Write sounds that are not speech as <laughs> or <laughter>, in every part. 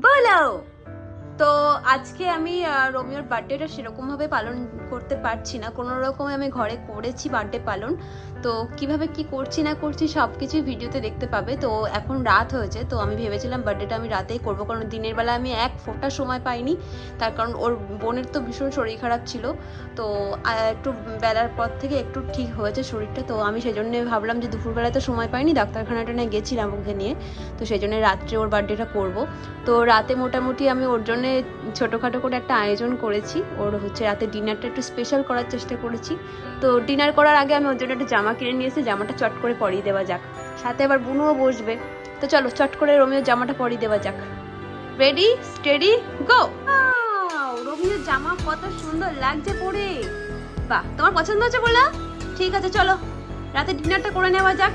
বলো তো আজকে আমি রোমিওর বার্থডেটা সেরকমভাবে পালন করতে পারছি না। কোনো রকমে আমি ঘরে করেছি বার্থডে পালন। তো কীভাবে কি করছি না করছি সব কিছুই ভিডিওতে দেখতে পাবে। তো এখন রাত হয়েছে, তো আমি ভেবেছিলাম বার্থডেটা আমি রাতেই করব। কারণ দিনের বেলা আমি এক ফোঁটা সময় পাইনি। তার কারণ ওর বোনের তো ভীষণ শরীর খারাপ ছিল। তো একটু বেলার পর থেকে একটু ঠিক হয়েছে শরীরটা। তো আমি সেই জন্য ভাবলাম যে দুপুরবেলায় তো সময় পাইনি, ডাক্তারখানাটা নিয়ে গেছিলাম ওকে নিয়ে তো সেই জন্য রাত্রে ওর বার্থডেটা করব। তো রাতে মোটামুটি আমি ওর জন্য ছোটোখাটো করে একটা আয়োজন করেছি। ওর হচ্ছে রাতে ডিনারটা একটু স্পেশাল করার চেষ্টা করেছি। তো ডিনার করার আগে আমি ওর জন্য একটা জামা কিনে নিয়ে এসে জামাটা চট করে পরিয়ে দেওয়া যাক। সাথে আবার বুনুও বসবে। তো চলো, চট করে রোমিও জামাটা পরিয়ে দেওয়া যাক। রেডি স্টেডি গো রোমিওর জামা কত সুন্দর লাগছে পরে। বাহ, তোমার পছন্দ হচ্ছে বলা ঠিক আছে, চলো। রাতে ডিনারটা করে নেওয়া যাক।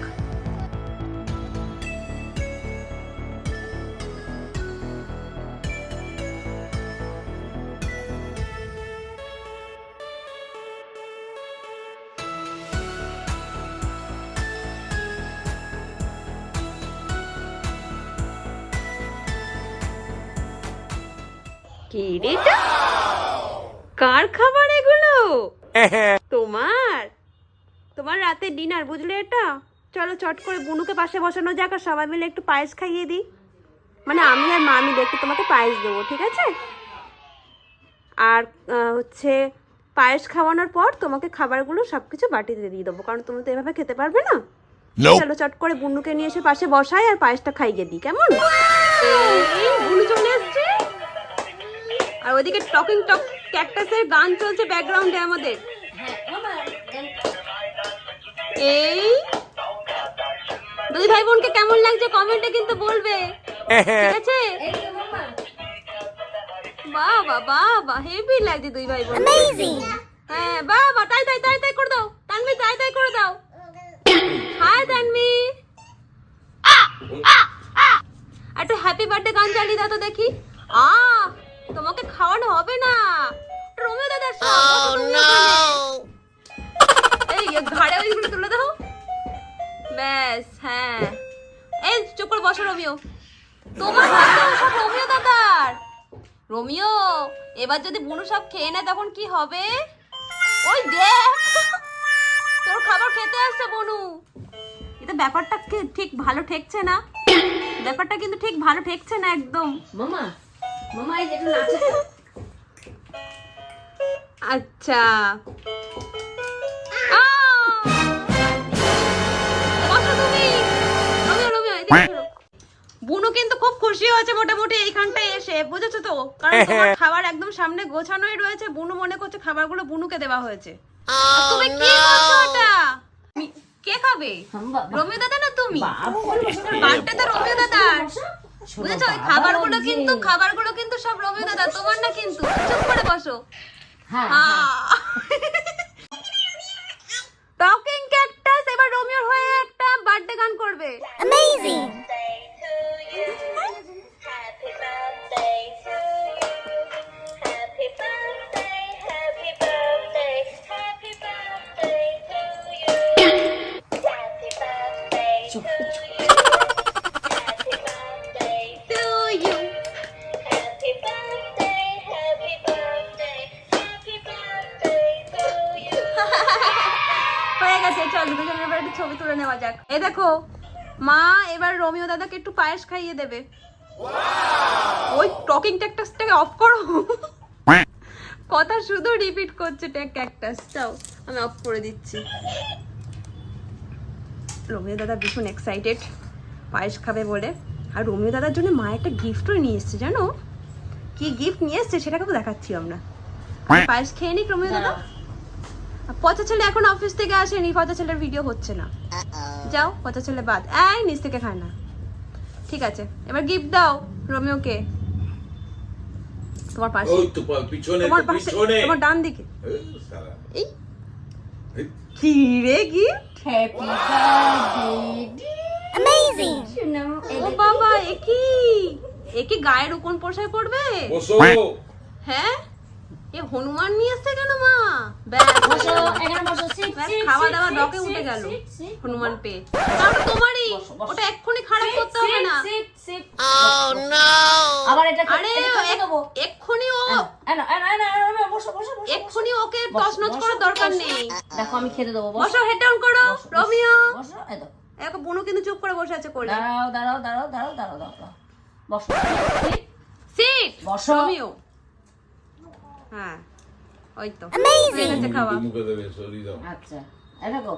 কি কার খাবার এগুলো? <laughs> তোমার? তোমার রাতে ডিনার বুঝলে এটা? চলো চট করে বুনুকে পাশে বসানো যাক আর সবাই মিলে একটু পায়েস খাইয়ে দিই। মানে আমি আর মা মিলে একটু তোমাকে পায়েস দেবো ঠিক আছে? আর হচ্ছে পায়েস খাওয়ানোর পর তোমাকে খাবারগুলো সব কিছু বাটিতে দিয়ে দেবো কারণ তুমি তো এভাবে খেতে পারবে না। চলো চট করে বুনুকে নিয়ে এসে পাশে বসাই আর পায়েসটা খাইয়ে দিই কেমন? বুনু চলে আর ওইদিকে টকিং টক ক্যাকটাসের গান চলছে ব্যাকগ্রাউন্ডে আমাদের। এই? দুই ভাই বোনকে কেমন লাগছে কমেন্টে কিন্তু বলবে। ঠিক আছে? বাবা বাবা হেভি লাগছে দুই ভাই বোন হ্যাঁ বাবা তাই তাই তাই তাই করে দাও। তানভি তাই তাই করে দাও। হাই তানভি। একটা হ্যাপি বার্থডে গান চালিয়ে দাও তো দেখি। আ তোমাকে খাওয়ানো হবে না। রোমিও দাদা এই এ ঘাড়ে ওইগুলো তুলে দাও। ব্যাস হ্যাঁ। এই চুপ করে বসো রোমিও। তোমার হাতে ওসব রোমিও দাদার। রোমিও এবার যদি বুনু সব খেয়ে নেয় তখন কি হবে? ওই দেখ তোর খাবার খেতে আসছে বনু। এটা ব্যাপারটা কি- ঠিক ভালো ঠেকছে না? ব্যাপারটা কিন্তু ঠিক ভালো ঠেকছে না একদম। মামা মামা এই যেটা নাচে আচ্ছা। বুনু কিন্তু খুব খুশি হয়েছে মোটামুটি এইখানটায় এসে বুঝেছ তো? কারণ তোমার খাবার একদম সামনে গোছানোই রয়েছে। বুনু মনে করছে খাবারগুলো বুনুকে দেওয়া হয়েছে। তুমি কি করছ এটা কে খাবে? রোমিও দাদা না তুমি? বার্থডে তো রোমিও দাদার বুঝেছ? ওই খাবারগুলো কিন্তু খাবারগুলো কিন্তু সব দাদা তোমার না কিন্তু চুপ করে বসো। হ্যাঁ। এবার রোমিও দাদাকে একটু পায়েস খাইয়ে দেবে। ওই টকিং ট্যাকটাসটাকে অফ করো। কথা শুধু রিপিট করছে ট্যাক ক্যাকটাস চাও আমি অফ করে দিচ্ছি। রোমিও দাদা ভীষণ এক্সাইটেড পায়েস খাবে বলে। আর রোমিও দাদার জন্য মা একটা গিফটও নিয়ে এসছে জানো? কি গিফট নিয়ে এসছে সেটাকে দেখাচ্ছি আমরা। পায়েস খেয়ে নিক রোমিও দাদা? পচা ছেলে এখন অফিস থেকে আসেনি পচা ছেলের ভিডিও হচ্ছে না। যাও পচা ছেলে বাদ। এই নিচ থেকে খায় না। ঠিক আছে এবার গিফট দাও রোমিওকে। তোমার পাশে। ওই তো পিছনে তোমার পাশে তোমার ডান দিকে। এই শালা। এই। এই, কি রে গিফট হ্যাপি বার্থডে অ্যামেজিং ও বাবা এ কি? এ কি গায়ের উকুন পোষায় পড়বে বসো। হ্যাঁ? এ হনুমান নিয়ে এসছে কেন মা? ব্যাস বসো এখানে বসো খাওয়া দাওয়া ডকে উঠে গেল হনুমান পেয়ে। ওটা তোমারই। ওটা এক্ষুনি খারাপ করতে হবে না। সিট। আবার এটা আরে। এক্ষুনি ও। এক্ষুনি ওকে তছনছ করার দরকার নেই। দেখো আমি খেতে দেবো বসো। হেড ডাউন করো রোমিও। বসো। এক বুনু কিন্তু চুপ করে বসে আছে কোলে। দাঁড়াও দাঁড়াও দাঁড়াও দাঁড়াও দাঁড়াও দাঁড়াও। বসো। সিট বসো। রোমিও। হ্যাঁ ওই তো। হয়ে খাওয়া। মুখে দেবে সরিয়ে দাও। আচ্ছা দেখো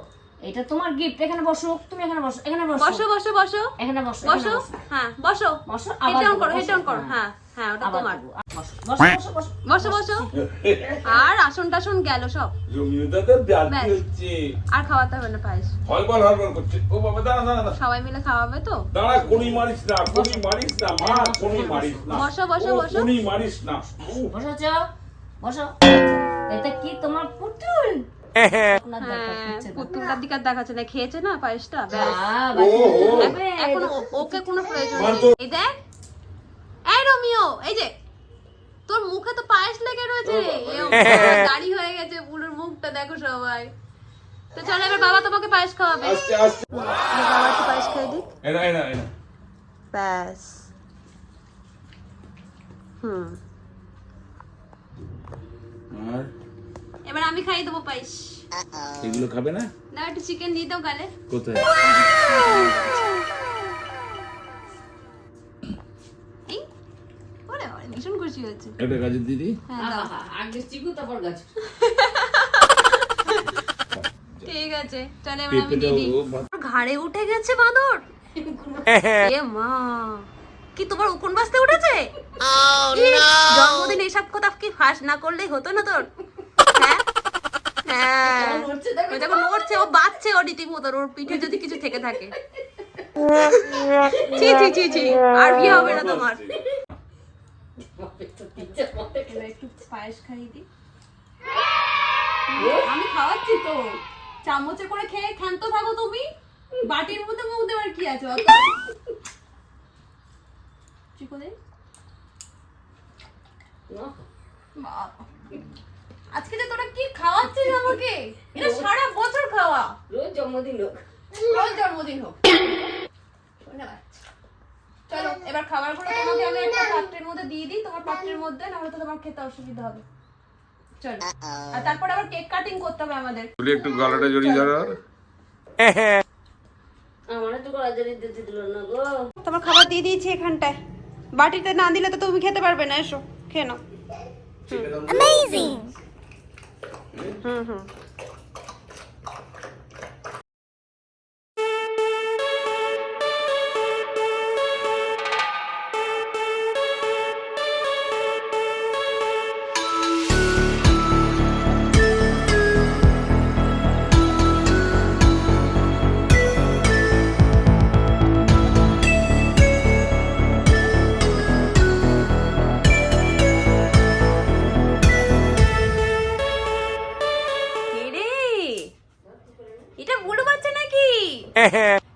এটা তোমার গিফট এখানে বসো তুমি এখানে বসো এখানে বসো। বসো বসো বসো। এখানে বসো বসো হ্যাঁ বসো। বসো হেড আবার ডাউন করো হেড বসো, ডাউন করো। হ্যাঁ। হ্যাঁ হ্যাঁ ওটা তোমার। বসো বসো বসো বসো বসো। বসো আর আসন টাসন গেল সব। আর খাওয়াতে হবে না পায়েস। হলবল হলবল করছে। ও বাবা দাঁড়া দাঁড়া সবাই মিলে খাওয়াবে তো? দাঁড়া কোনি মারিস না কোনি মারিস না মা কোনি মারিস না। বসো, বসো, বসো। কোনি মারিস না। উফ, বসেছো? বসো। এটা কি তোমার পুতুল? হ্যাঁ। পুতুলটার দিকে দেখাচ্ছে না। খেয়েছে না পায়েসটা? এখন- ওকে কোনো প্রয়োজন নেই। এই দেখ। এই রোমিও এই যে তোর মুখে তো পায়েস লেগে রয়েছে এ দাড়ি হয়ে গেছে পুরোর মুখটা দেখো সবাই। তো চলো এবার বাবা তোমাকে পায়েস খাওয়াবে। আস্তে আস্তে। বাবা একটু পায়েস খাই দিক। এনা এনা এনা ব্যাস। হুম আর এবার আমি খাইয়ে দেবো পায়েস। এগুলো খাবে না? না একটু চিকেন দিয়ে দাও গালে। কোথায়? <coughs> ভীষণ খুশি দিদি হ্যাঁ আগে চিকু তারপর <laughs> ঠিক আছে চলে এবার আমি বা- ঘাড়ে উঠে গেছে বাঁদর। <laughs> এ মা কি তোমার উকুন বাজতে উঠেছে জন্মদিন এসব কথা কি ফাঁস না করলেই হতো না তোর? হ্যাঁ। নড়ছে দেখো। ও যখন নড়ছে ও রীতিমতো ওর পিঠে যদি কিছু থেকে থাকে। <laughs> ছি ছি ছি ছি আর বিয়ে হবে না তোমার। একটু পায়েস খাইয়ে দিই। আমি খাওয়াচ্ছি তো। চামচে করে খেয়ে ক্ষান্ত থাকো তুমি। বাটির মধ্যে মুখ দেওয়ার কি আছে অত চিকো দে। বাবা। আজকে যে তোরা কি খাওয়াচ্ছিস আমাকে? এটা সারা বছর খাওয়া। রোজ জন্মদিন হোক। রোজ জন্মদিন হোক। চলো এবার খাবারগুলো তোমাকে আমি একটা পাত্রের মধ্যে দিয়ে দিই। তোমার পাত্রের মধ্যে নাহলে তো তোমার খেতে অসুবিধা হবে। চলো। আর তারপর আবার কেক কাটিং করতে হবে আমাদের। বলি একটু গলাটা জড়িয়ে ধরো আর। আমার গলা জড়িয়ে দিতে দিল না গো। তোমার খাবার দিয়ে দিয়েছি এখানটায়। বাটিতে না দিলে তো তুমি খেতে পারবে না এসো খেয়ে নাও। হুম। হুম রে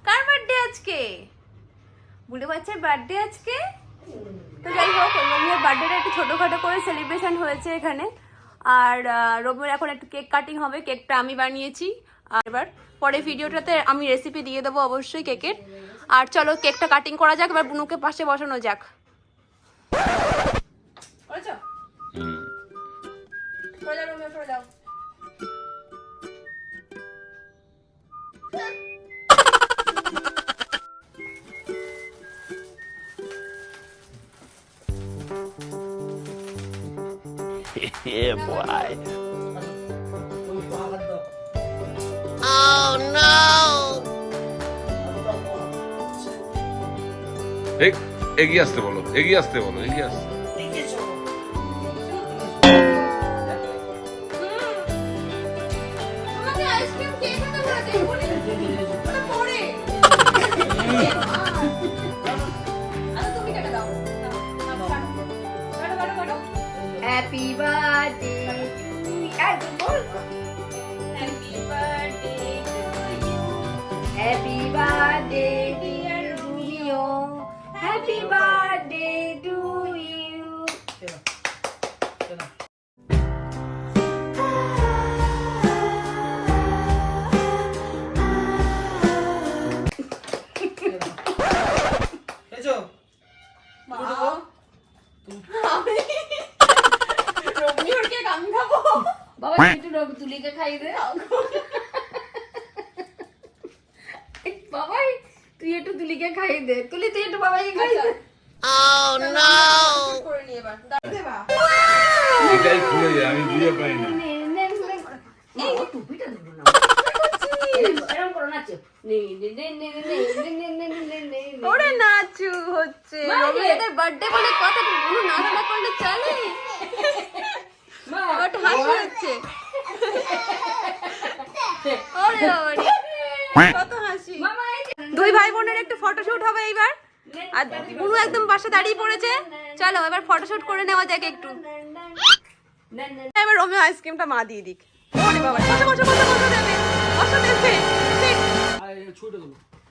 কার বার্থডে আজকে? বুড়ো বাচ্চার বার্থডে আজকে? তো যাই হোক রোমিওর বার্থডেটা একটু ছোটোখাটো করে সেলিব্রেশন হয়েছে এখানে। আর রোমিওর এখন একটু কেক কাটিং হবে কেকটা আমি বানিয়েছি। আর এবার পরে ভিডিওটাতে আমি রেসিপি দিয়ে দেবো অবশ্যই কেকের আর চলো কেকটা কাটিং করা যাক, এবার বুনুকে পাশে বসানো যাক। করেছ? এই, এগিয়ে আসতে বলো এগিয়ে আসতে বলো এগিয়ে আসতে। হ্যাপি বার্থডে একদম বল happy birthday happy birthday dear Romeo ওরে হচ্ছে। বার্থডে নাচ হাসি হচ্ছে। কত হাসি। দুই ভাই বোনের একটু ফটোশুট হবে এইবার। আর পুরো একদম পাশে দাঁড়িয়ে পড়েছে। চলো এবার ফটোশুট করে নেওয়া যাক একটু না না এবার রোমিও আইসক্রিমটা মা দিয়ে দিক ওরে বাবা বসো বসো বসো বসো দেবে বসো দেবে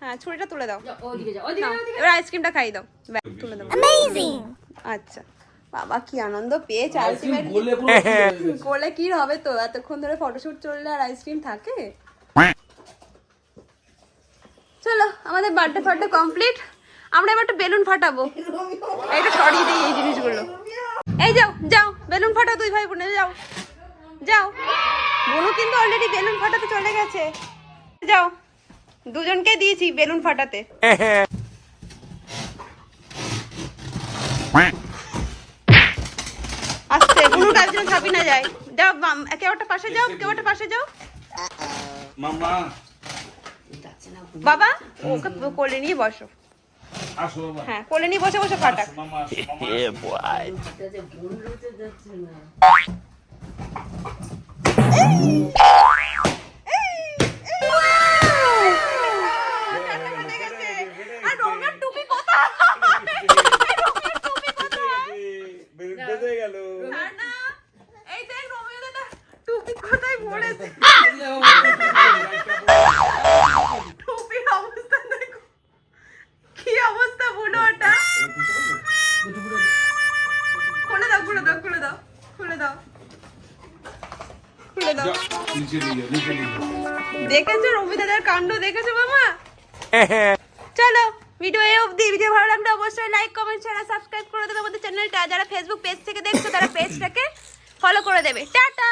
হ্যাঁ ছুরিটা তুলে দাও এবার আইসক্রিমটা খাই দাও তুলে দাও আচ্ছা বাবা কি আনন্দ পেয়েছে আইসক্রিম গোলে কি হবে তো এতক্ষণ ধরে ফটোশুট চললে আর আইসক্রিম থাকে চলো আমাদের বার্থডে ফার্থডে কমপ্লিট আমরা এবার একটা বেলুন ফাটাবো। এইটা সরিয়ে দিই এই জিনিসগুলো। এই যাও যাও বেলুন ফাটাও দুই ভাই বোনে যাও। যাও। বোনু কিন্তু অলরেডি বেলুন ফাটাতে চলে গেছে। যাও দুজনকে দিয়েছি বেলুন ফাটাতে। আস্তে বুনু কাজ ঝাঁপি না যায়। যাও বাম- কেউ একটা পাশে যাও কেউ একটা পাশে যাও। মামা। বাবা ওকে কোলে নিয়ে বসো। হ্যাঁ কোলে নিয়ে বসে বসে আসো, দাও। দেখেছ রবি দাদার কাণ্ড? দেখেছ মামা? চলো ভিডিও এ অবধি ভিডিও ভালো লাগলে অবশ্যই লাইক কমেন্ট শেয়ার সাবস্ক্রাইব করে দেবে আমাদের চ্যানেলটা। যারা ফেসবুক পেজ থেকে দেখছ তারা পেজটাকে ফলো করে দেবে। টাটা!